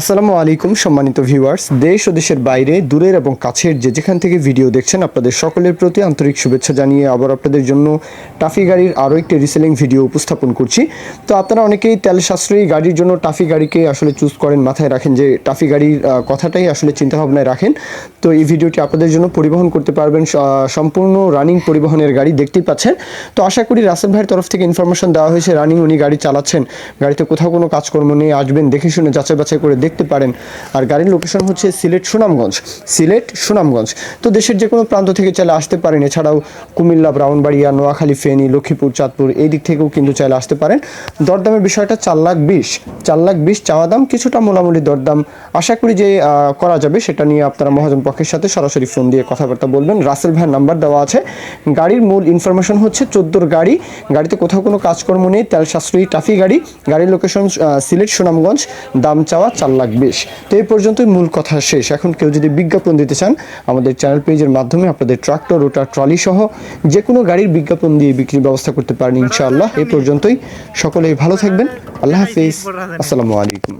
আসসালামু আলাইকুম, সম্মানিত ভিউয়ার্স। দেশ ও দেশের বাইরে, দূরের এবং কাছের যে যেখান থেকে ভিডিও দেখছেন, আপনাদের সকলের প্রতি আন্তরিক শুভেচ্ছা জানিয়ে আবার আপনাদের জন্য টাফি গাড়ির আরও একটি রিসেলিং ভিডিও উপস্থাপন করছি। তো আপনারা অনেকেই তেল সাশ্রয়ী গাড়ির জন্য টাফি গাড়িকে আসলে চুজ করেন, মাথায় রাখেন যে টাফি গাড়ির কথাটাই আসলে চিন্তাভাবনায় রাখেন। তো এই ভিডিওটি আপনাদের জন্য পরিবহন করতে পারবেন সম্পূর্ণ রানিং পরিবহনের গাড়ি দেখতেই পাচ্ছেন। তো আশা করি রাসেল ভাইয়ের তরফ থেকে ইনফরমেশন দেওয়া হয়েছে রানিং উনি গাড়ি চালাচ্ছেন, গাড়িতে কোথাও কোনো কাজকর্ম নেই, আসবেন, দেখে শুনে যাচাই বাছাই করে দেখতে পারেন। আর গাড়ির লোকেশন হচ্ছে সিলেট সুনামগঞ্জ। সিলেট সুনামগঞ্জ। তো দেশের যে কোনো প্রান্ত থেকে চাইলে আসতে পারেন। এছাড়াও কুমিল্লা, ব্রাউনবাড়িয়া, নোয়াখালী, ফেনী, লক্ষ্মীপুর, চাঁদপুর এই দিক থেকেও কিন্তু চাইলে আসতে পারেন। দরদামের বিষয়টা চার লাখ বিশ। চার লাখ বিশ চাওয়া দাম কিছুটা মোলামুলি দরদাম। আশা করি যে করা যাবে। সেটা নিয়ে আপনারা মহাজন পক্ষের সাথে সরাসরি ফোন দিয়ে কথাবার্তা বলবেন। রাসেল ভাইয়ের নাম্বার দেওয়া আছে। গাড়ির মূল ইনফরমেশন হচ্ছে চোদ্দোর গাড়ি। গাড়িতে কোথাও কোনো কাজকর্ম নেই। তেল সাশ্রয়ী টাফি গাড়ি। গাড়ির লোকেশন সিলেট সুনামগঞ্জ। দাম চাওয়া চার লাখ বিশ তো এই পর্যন্তই মূল কথা শেষ এখন কেউ যদি বিজ্ঞাপন দিতে চান আমাদের চ্যানেল পেজের মাধ্যমে আপনাদের ট্রাক্টর রোটার ট্রলি সহ যে কোনো গাড়ির বিজ্ঞাপন দিয়ে বিক্রির ব্যবস্থা করতে পারেন ইনশাআল্লাহ এই পর্যন্তই সকলেই ভালো থাকবেন আল্লাহ হাফিজ আসসালামু আলাইকুম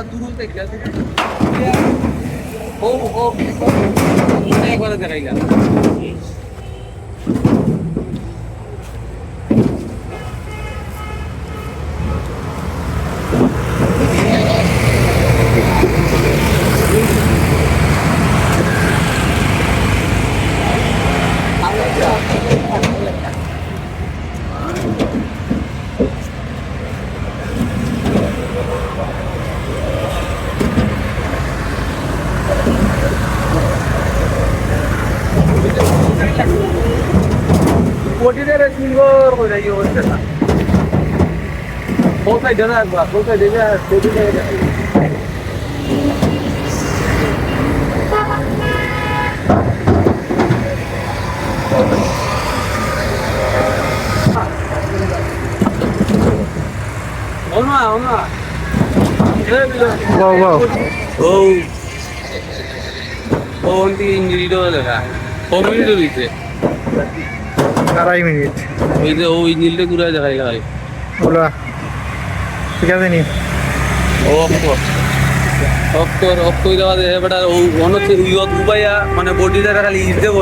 হালকা দূর হতে গেছে ও ও একবার দেখাই ইয়ে হচ্ছে না। কোথায় দেনা একবার? কোথায় দেবে? কোথায় ওমা ওমা Wow, wow. ও। ও অন্তি ইঞ্জিরিটো দেখা ও মিনিট হইছে আড়াই মিনিট। ওই যে ওই নীলটা ঘুরে দেখাই লাগাই বলো ঠিক আছে নি? ও অক্টো অক্টর অক্টো দেওয়া দেয় বেটা ও অন্য ইয়ত উবাইয়া মানে বডিটা খালি ইজ দেব।